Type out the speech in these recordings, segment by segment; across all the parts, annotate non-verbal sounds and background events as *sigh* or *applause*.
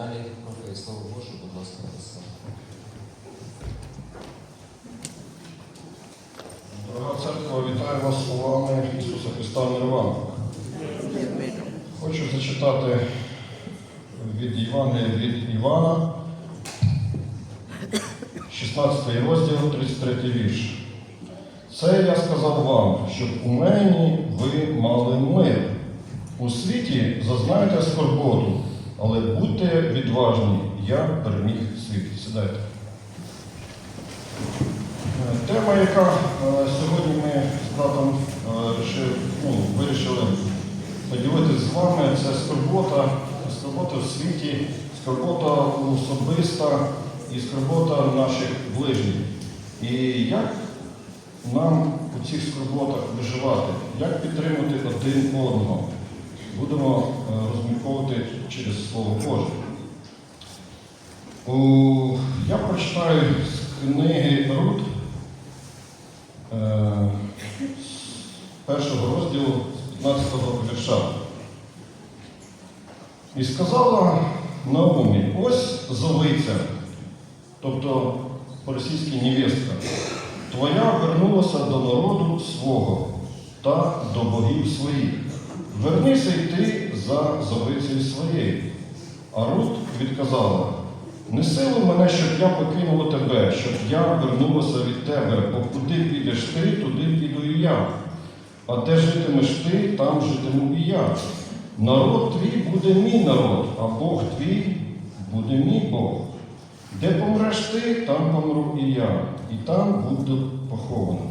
далі. Прошу слово Боже, будь ласка, Христа. Дорога церква, вітаю вас словами Ісуса Христа мир. Хочу зачитати від Євангелія від Івана, 16 розділ, 33 вірш. Це я сказав вам, щоб у мені ви мали мир. У світі зазнаєте скорботу, але будьте відважні, я переміг світ. Сідайте. Е, Тема, яка е, сьогодні ми з братом е, ну, вирішили поділитися з вами, це скорбота, скорбота в світі, скорбота особиста і скорбота наших ближніх. І як нам у цих скорботах виживати, як підтримати один одного, будемо е, розмірковувати через Слово Боже. Я прочитаю з книги Рут, е, першого розділу, з 15-го вірша. І сказала Наумі, ось зовиця, тобто по-російськи невестка, твоя вернулася до народу свого та до богів своїх. Вернися й ти за зовицею своєю. А Рут відказала, не силу мене, щоб я покинула тебе, щоб я вернулася від тебе, бо куди підеш ти, туди піду і я. А де житимеш ти, там житиму і я. Народ твій буде мій народ, а Бог твій буде мій Бог. Де помреш ти, там помру і я, і там буду похований.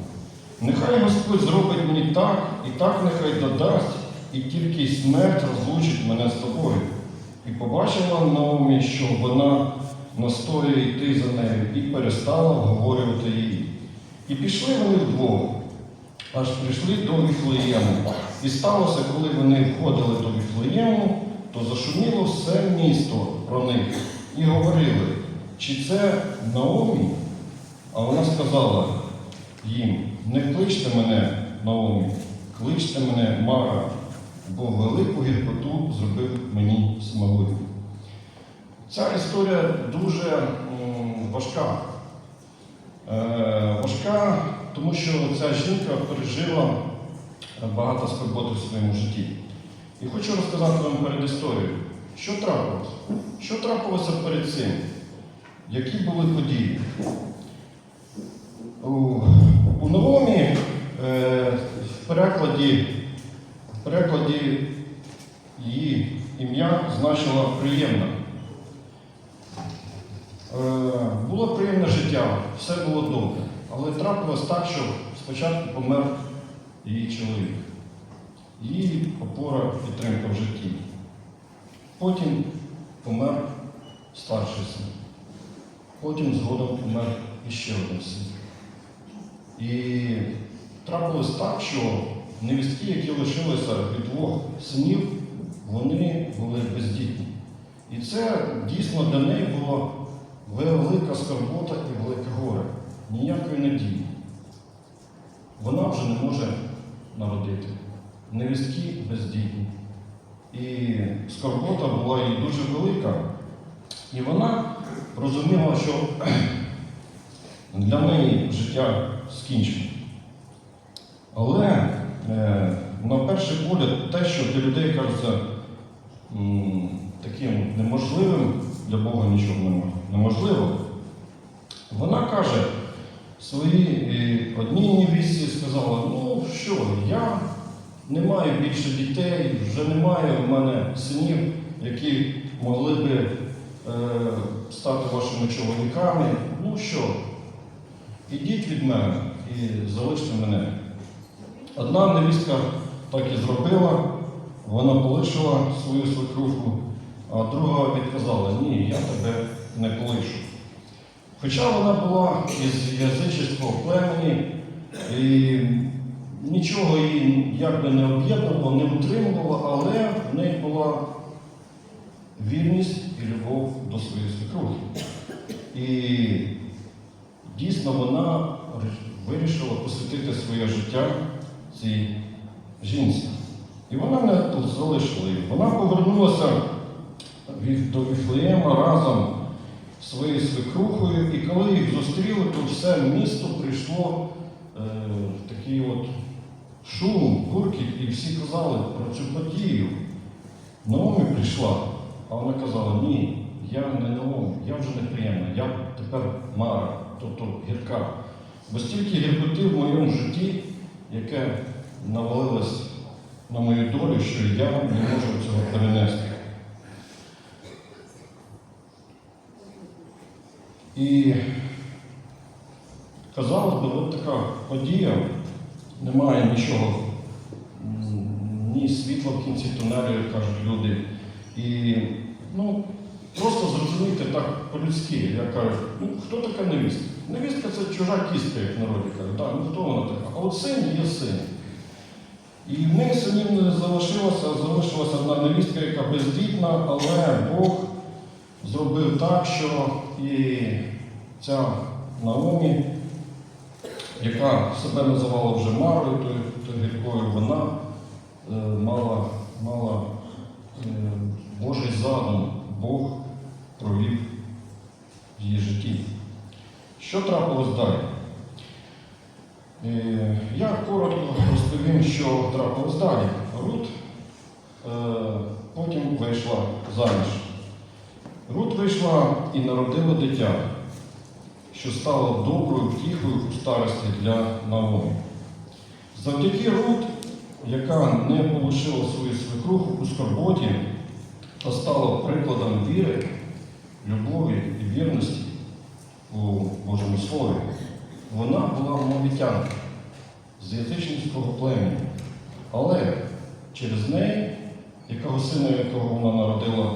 Нехай Господь зробить мені так, і так нехай додасть, і тільки смерть розлучить мене з тобою. І побачила Наумі, що вона настоює йти за нею, і перестала вговорювати її. І пішли вони вдвох, аж прийшли до Віфлеєму. І сталося, коли вони входили до Віфлеєму, то зашуміло все місто про них і говорили, чи це Наомі? А вона сказала їм, не кличте мене, Наомі, кличте мене Мара, бо велику гіркоту зробив мені самолюб. Ця історія дуже важка. Е, важка, тому що ця жінка пережила багато скорботи в своєму житті. І хочу розказати вам перед історією, що трапилося? Що трапилося перед цим? Які були події? У, у новомі е, в перекладі, в перекладі її ім'я значило приємна. Е, було приємне життя, все було добре. Але трапилось так, що спочатку помер її чоловік, її опора підтримка в житті. Потім помер старший син. Потім згодом помер іще один син. І трапилось так, що невістки, які лишилися від двох синів, вони були бездітні. І це дійсно для неї було велика скорбота і велике горе. Ніякої надії. Вона вже не може народити. Невістки бездітні. І скорбота була їй дуже велика. І вона розуміла, що *clears throat* для неї життя скінчено. Але на перший погляд, те, що для людей кажеться таким неможливим, для Бога нічого нема- неможливо, вона каже своїй е, одній невісті, сказала, ну що, я не маю більше дітей, вже немає в мене синів, які могли би е, стати вашими чоловіками. Ну що, ідіть від мене і залиште мене. Одна невістка так і зробила, вона полишила свою свекруху, а друга відказала, ні, я тебе не полишу. Хоча вона була із язичницького племені, і нічого її якби не об'єднувало, не утримувало, але в неї була вірність і любов до своєї свекрухи. І дійсно вона вирішила посвятити своє життя цій жінці. І вона не залишила. Вона повернулася до Віфлеєма разом зі своєю свекрухою, і коли їх зустріли, то все місто прийшло е, такий от шум, гуркіт, і всі казали про цю подію. Наомі прийшла, а вона казала, ні, я не Наомі, я вже неприємна, я тепер Мара, тобто гірка. Бо стільки гіркоти в моєму житті, яке навалилось на мою долю, що я не можу цього перенести. І казалось би, от така подія, немає нічого, ні світла в кінці тунелю, кажуть люди. І ну, просто зрозуміти так по-людськи. Я кажу, ну хто така невістка? Невістка це чужа кістка, як народі кажуть. Так, ну хто вона така? А от син є син. І в них синів не залишилося, залишилася одна невістка, яка бездітна, але Бог зробив так, що і ця Наомі, яка себе називала вже Марою, тою гіркою, вона е, мала, мала е, Божий задум, Бог провів в її житті. Що трапилось далі? Е, Я коротко розповім, що трапилось далі. Рут е, потім вийшла заміж. Рут вийшла і народила дитя, що стало доброю втіхою у старості для Наомі. Завдяки Рут, яка не полишила свою свекруху у скорботі та стала прикладом віри, любові і вірності у Божому Слові, вона була мовітянка з язичницького племені. Але через неї, якого сина, якого вона народила,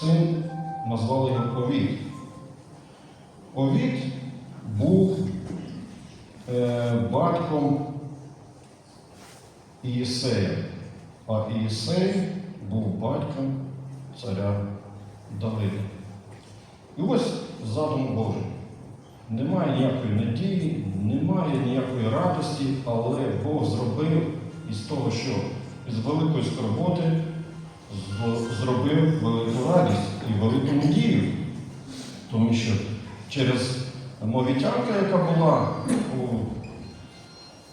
син назвали його Овід. Овід був е, батьком Ієсея, а Ієсей був батьком царя Давида. І ось задум Божий. Немає ніякої надії, немає ніякої радості, але Бог зробив із того, що із великої скорботи зробив велику радість і велику надію. Тому що через мовітянка, яка була у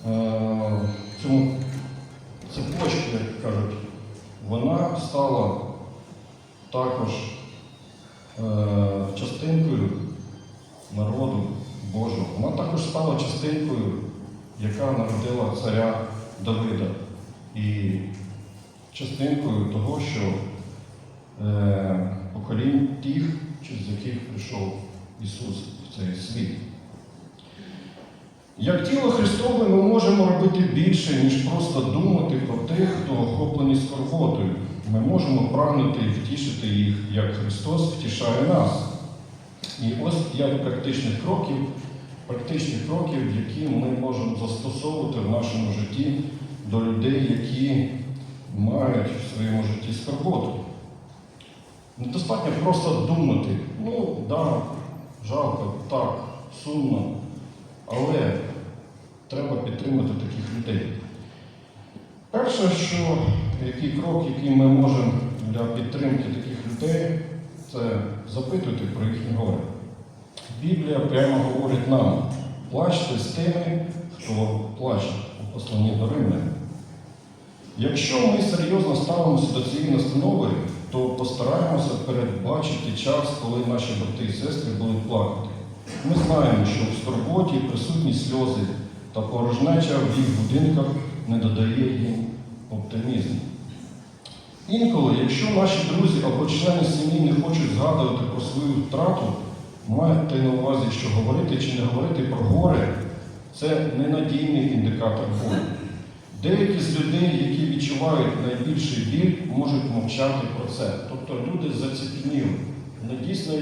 е, цьому цепочці, як кажуть, вона стала також е, частинкою народу Божого. Вона також стала частинкою, яка народила царя Давида. І частинкою того, що е, поколінь тих, через яких прийшов Ісус в цей світ. Як тіло Христове ми можемо робити більше, ніж просто думати про тих, хто охоплений скорботою. Ми можемо прагнути і втішити їх, як Христос втішає нас. І ось п'ять практичних кроків, практичних кроків, які ми можемо застосовувати в нашому житті до людей, які мають в своєму житті скорботу. Недостатньо просто думати, ну, да, жалко, так, сумно, але треба підтримати таких людей. Перше, що який крок, який ми можемо для підтримки таких людей, це запитуйте про їхні горе. Біблія прямо говорить нам, плачте з тими, хто плаче у посланні до Римлян. Якщо ми серйозно ставимося до цієї настанови, то постараємося передбачити час, коли наші брати і сестри будуть плакати. Ми знаємо, що в скорботі присутні сльози та порожнеча в їх будинках не додає їм оптимізму. Інколи, якщо наші друзі або члени сім'ї не хочуть згадувати про свою втрату, майте на увазі, що говорити чи не говорити про горе це ненадійний індикатор болю. Деякі з людей, які відчувають найбільший біль, можуть мовчати про це. Тобто люди заціпніли. Дійсно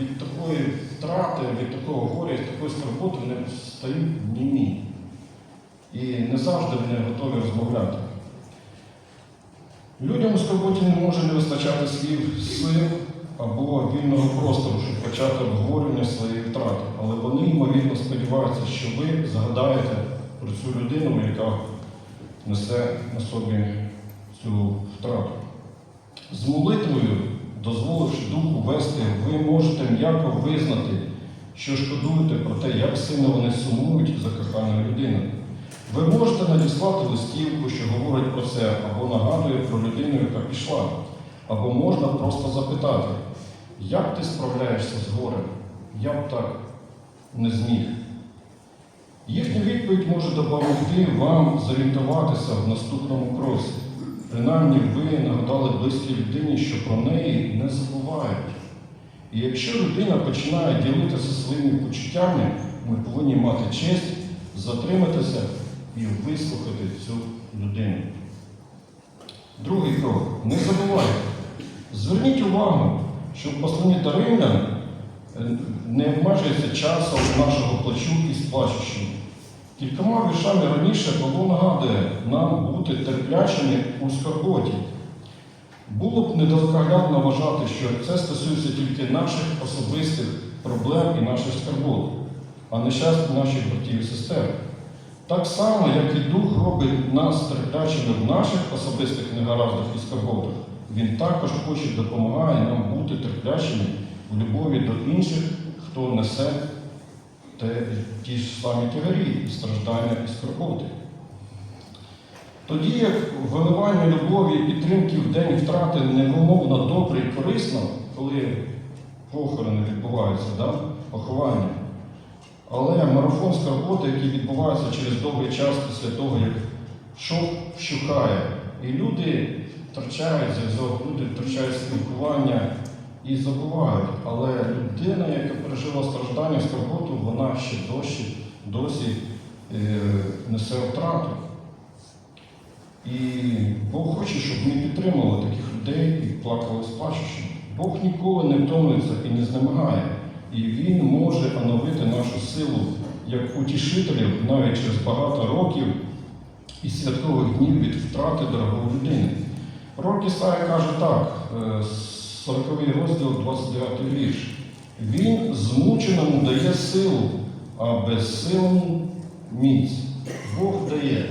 від такої втрати, від такого горя, від такої скорботи вони стають німі. І не завжди вони готові розмовляти. Людям у скорботі не може не вистачати слів, сил або вільного простору, щоб почати обговорення своєї втрати. Але вони, ймовірно, сподіваються, що ви згадаєте про цю людину, яка несе на собі цю втрату. З молитвою, дозволивши Духу вести, ви можете м'яко визнати, що шкодуєте про те, як сильно вони сумують за коханою людиною. Ви можете надіслати листівку, що говорить про це, або нагадує про людину, яка пішла. Або можна просто запитати, як ти справляєшся з горем? Я б так не зміг. Їхня відповідь може допомогти вам зорієнтуватися в наступному кроці. Принаймні ви нагадали близькій людині, що про неї не забувають. І якщо людина починає ділитися своїми почуттями, ми повинні мати честь затриматися і вислухати цю людину. Другий крок. Не забувайте. Зверніть увагу, що в посланні до римлян е, не обмежується часом нашого плачу і сплачущим. Кількома віршами раніше Павло нагадує нам бути терплячими у скорботі. Було б недоскоглядно вважати, що це стосується тільки наших особистих проблем і наших скарбот, а не щастя наших братів і сестер. Так само, як і Дух робить нас терплячими в наших особистих негараздах і скарботах, Він також хоче допомагає нам бути терплячими в любові до інших, хто несе те, ті ж самі тягарі, страждання і скорботи. Тоді як виливання любові і підтримки в день втрати невимовно добре і корисно, коли похорони відбуваються, да? поховання. Але марафон скорботи, який відбувається через довгий час після того, як шов вщухає, і люди втрачають зв'язок, люди втрачають спілкування і забувають. Але людина, яка пережила страждання, скорботу, вона ще досі, досі е, несе втрату. І Бог хоче, щоб ми підтримували таких людей і плакали з плачущими. Бог ніколи не втомлюється і не знемагає. І Він може оновити нашу силу як утішителів навіть через багато років і святкових днів від втрати дорогої людини. Пророк Ісая каже так, е, 40 розділ, 29 вірш. Він змученому дає силу, а безсилому міць. Бог дає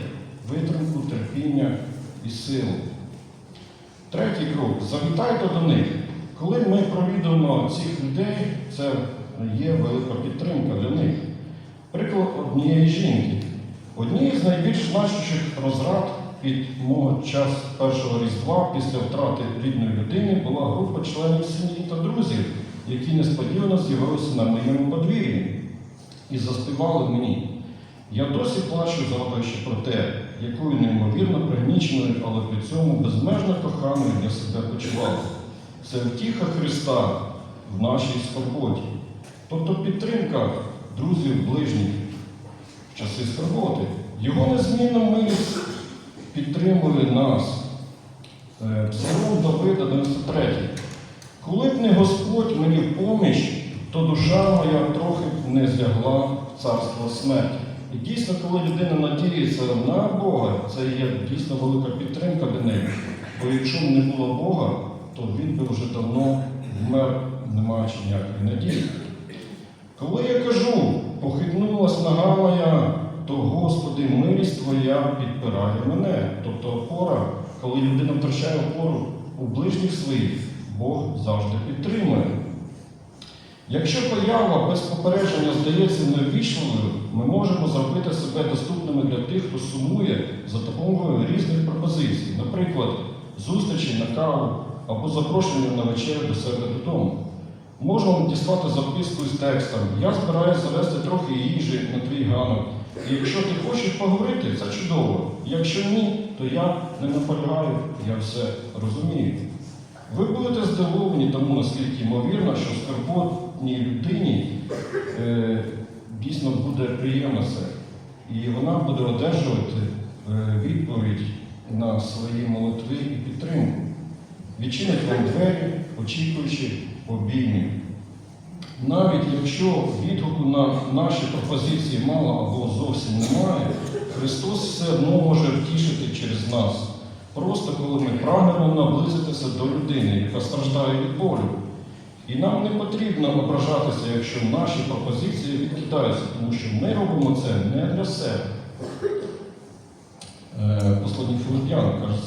витримку, терпіння і силу. Третій крок. Завітайте до них. Коли ми провідуємо цих людей, це є велика підтримка для них. Приклад однієї жінки. Однією з найбільш значущих розрад під мого час першого різдва після втрати рідної людини була група членів сім'ї та друзів, які несподівано з'явилися на моєму подвір'ї і заспівали мені. Я досі плачу, згадуючи про те, якою неймовірно пригніченою, але при цьому безмежно коханою я себе почував. Це втіха Христа в нашій скорботі. Тобто підтримка друзів ближніх в часи скорботи. Його незмінна милість підтримує нас. Е, Псалом Давида 93. Коли б не Господь мені в поміч, то душа моя трохи б не злягла в царство смерті. І дійсно, коли людина надіється на Бога, це є дійсно велика підтримка для неї. Бо якщо б не було Бога, то він би вже давно вмер, не маючи ніякої надії. Коли я кажу, похитнулась нога моя, то Господи, милість Твоя підпирає мене. Тобто опора, коли людина втрачає опору у ближніх своїх, Бог завжди підтримує. Якщо поява без попередження здається неввічливою, ми можемо зробити себе доступними для тих, хто сумує за допомогою різних пропозицій, наприклад, зустрічі на каву або запрошення на вечерю до себе додому. Можемо діслати записку з текстом. Я збираюся завести трохи їжі на твій ганок. І якщо ти хочеш поговорити, це чудово. Якщо ні, то я не наполягаю, я все розумію. Ви будете здивовані тому, наскільки ймовірно, що скорботній людині е, дійсно буде приємно це. І вона буде одержувати е, відповідь на свої молитви і підтримку. Відчинить вам двері, очікуючи обіймів. Навіть якщо відгуку на наші пропозиції мало або зовсім немає, Христос все одно може втішити через нас. Просто коли ми прагнемо наблизитися до людини, яка страждає від болю. І нам не потрібно ображатися, якщо наші пропозиції відкидаються, тому що ми робимо це не для себе. Е, Посланні каже,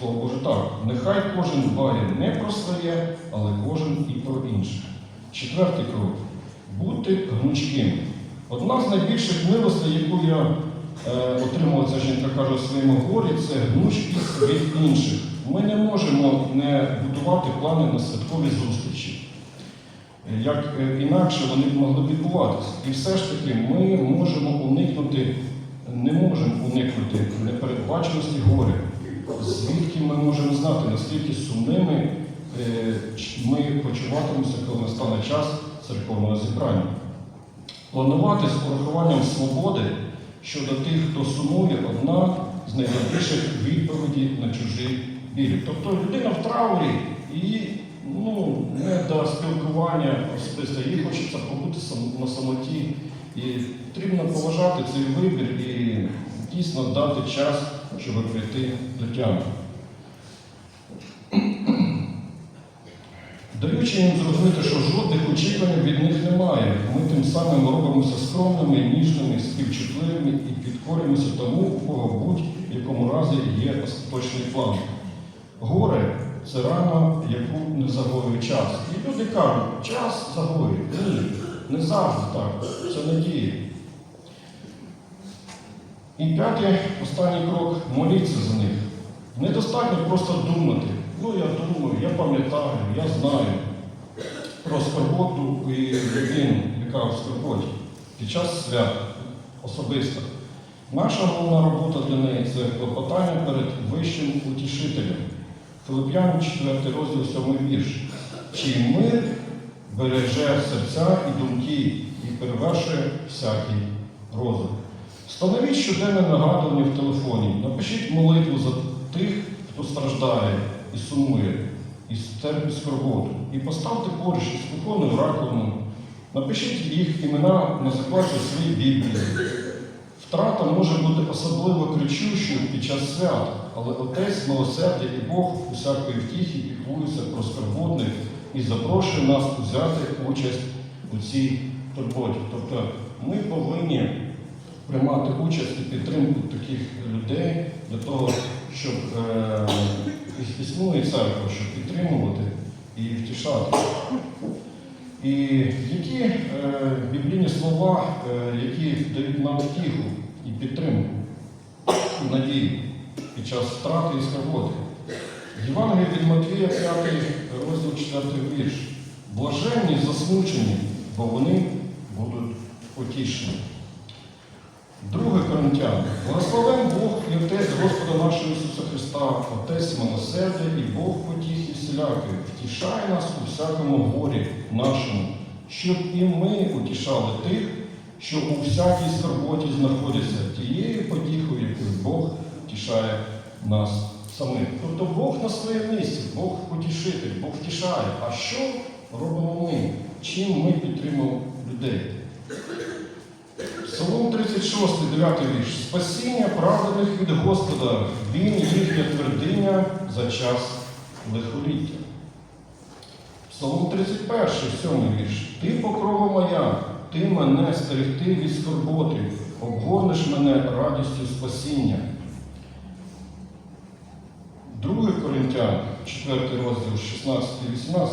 Слово Боже так. Нехай кожен дбає не про своє, але кожен і про інше. Четвертий крок. Бути гнучким. Одна з найбільших милостей, яку я е, отримала, ця жінка каже у своєму горі, це гнучкість від інших. Ми не можемо не будувати плани на святкові зустрічі. Як е, інакше вони б могли відбуватися. І все ж таки ми можемо уникнути, не можемо уникнути непередбаченості горя. Звідки ми можемо знати, наскільки сумними е, ми почуватимемося, коли настане час церковного зібрання. Планувати з урахуванням свободи щодо тих, хто сумує, одна з найважливіших відповідей на чужі білі. Тобто людина в траурі і ну, не до спілкування особисто, їй хочеться побути на самоті. І потрібно поважати цей вибір і дійсно дати час, щоб прийти до тями. Даючи їм зрозуміти, що жодних очікувань від них немає, ми тим самим робимося скромними, ніжними, співчутливими і підкорюємося тому, у кого будь-якому разі є остаточний план. Горе це рана, яку не загоює час. І люди кажуть, час загоює. Ні, не завжди так. Це надія. І п'ятий, останній крок моліться за них. Недостатньо просто думати. Ну, я думаю, я пам'ятаю, я знаю про скорботу і людину, яка в скорботі під час свят особисто. Наша головна робота для неї це клопотання перед вищим утішителем. Филип'ян 4 розділ 7 вірш. Чий мир береже серця і думки і перевершує всякий розум. Встановіть щоденне нагадування в телефоні. Напишіть молитву за тих, хто страждає і сумує, і терпить скорботу. І поставте поруч із кухонною раковиною. Напишіть їх імена на закладці своїй Біблії. Втрата може бути особливо кричущою під час свят, але Отець милосердя і Бог усякої втіхи піклується про скорботних і запрошує нас взяти участь у цій турботі. Тобто ми повинні приймати участь і підтримку таких людей для того, щоб е, іс- існує церква, щоб підтримувати і втішати. І які е, біблійні слова, е, які дають нам втіху і підтримку, і надію під час втрати і скорботи. Євангелія від Матвія, 5 розділ 4 вірш. Блаженні засмучені, бо вони будуть потішені. Друге Коринтян. Благословен Бог і Отець Господа нашого Ісуса Христа, Отець милосердя і Бог потіхи всілякої, втішає нас у всякому горі нашому, щоб і ми утішали тих, що у всякій скорботі знаходяться тією потіхою, якою Бог втішає нас самих. Тобто Бог на своєму місці, Бог потішитель, Бог втішає. А що робимо ми? Чим ми підтримуємо людей? Псалом 36, 9 вірш. Спасіння праведних від Господа, Він їхня твердиня за час лихоліття. Псалом 31, 7 вірш. Ти покрова моя, ти мене стерегти від скорботи, обгорнеш мене радістю спасіння. 2 Коринтян, 4 розділ, 16-18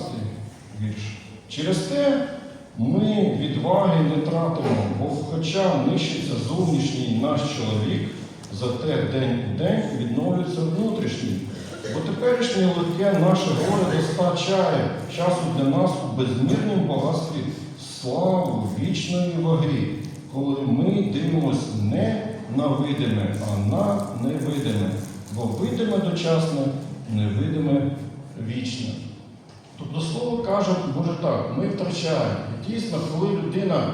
вірш. Через те ми відваги не тратимо, бо хоча нищиться зовнішній наш чоловік, зате день у день відновлюється внутрішній. Бо теперішнє легке наше горе достачає часу для нас у безмірнім багатстві славу вічної ваги, коли ми дивимося не на видиме, а на невидиме. Бо видиме дочасне, невидиме вічне. Тобто слово каже, Боже так, ми втрачаємо. Дійсно, коли людина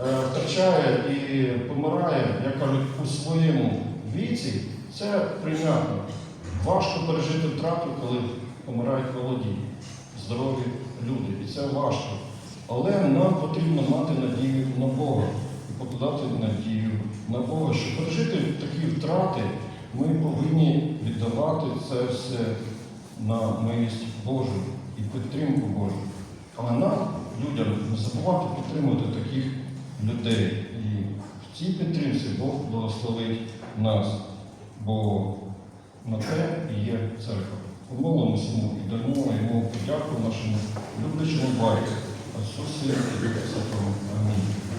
е, втрачає і помирає, як кажуть, у своєму віці, це прийнятно. Важко пережити втрату, коли помирають молоді, здорові люди. І це важко. Але нам потрібно мати надію на Бога і покладати надію на Бога, щоб пережити такі втрати, ми повинні віддавати це все на милість Божу і підтримку Божу. Але нам, людям, не забувати підтримувати таких людей. І в цій підтримці Бог благословить нас. Бо На те і є церква. Помолимося йому і дамо йому подяку нашому люблячому батьку, Ісусі і Святому. Амінь.